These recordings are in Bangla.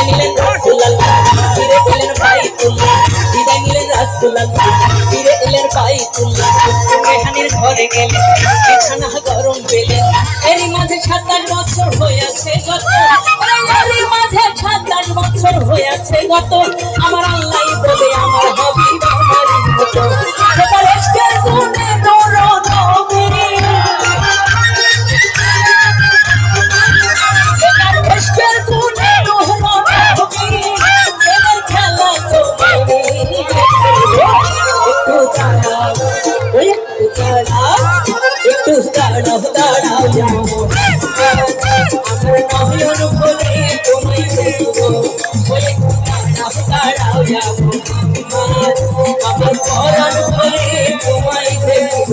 বিদায় নিলেন রাসূলুল্লাহ, ফিরে এলেন বাইতুল্লাহ, বিদায় নিলেন রাসূলুল্লাহ, ফিরে এলেন বাইতুল্লাহ। মেহানির ঘরে গেলেন, বিছানা গরম পেলেন। এরই মাঝে সাত আট বছর হয়েছে গত। এরই মাঝে সাত আট বছর হয়েছে গত। দাঁড়াও দাঁড়াও যাব আমার নয়ন ভরে তোমায় দেখব দাঁড়াও দাঁড়াও যাব আমার পরাণ ভরে তোমায় দেখব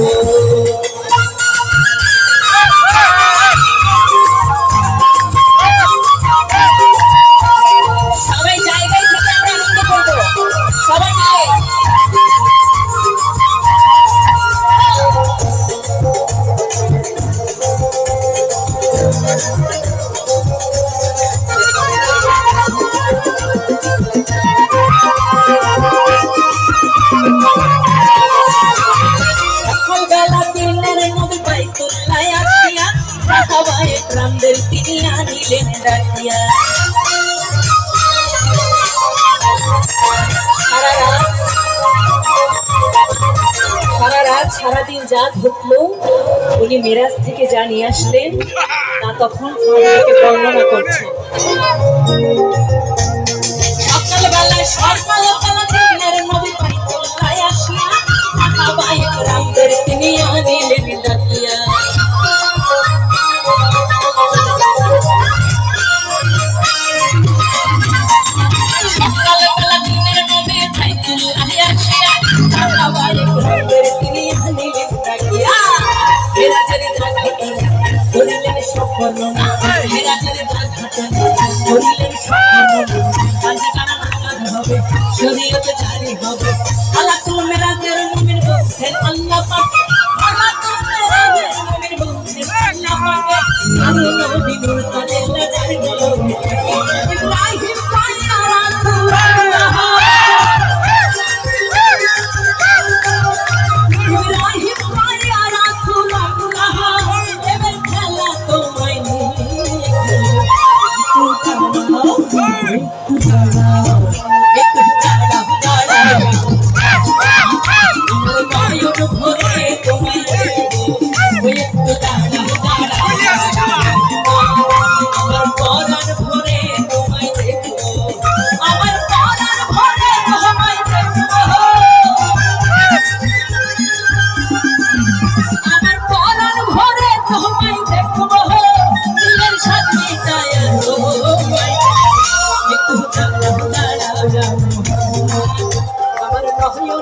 সকালবেলা দিনের নবী বাইতুল্লাহ আসিয়া সাহাবায়ে প্রাণদের তিনি আনিলেন ডাকিয়া সারা সারাদিন যা ঘটলো, উনি মেরাজ থেকে যা নিয়ে আসলেন, তা তখন বর্ণনা করছেন। সকালবেলা হবে শরীয়তে জারি হবে আল্লাহ তুমি মেরাজের মুমিন হে আল্লাহ পাক Hello.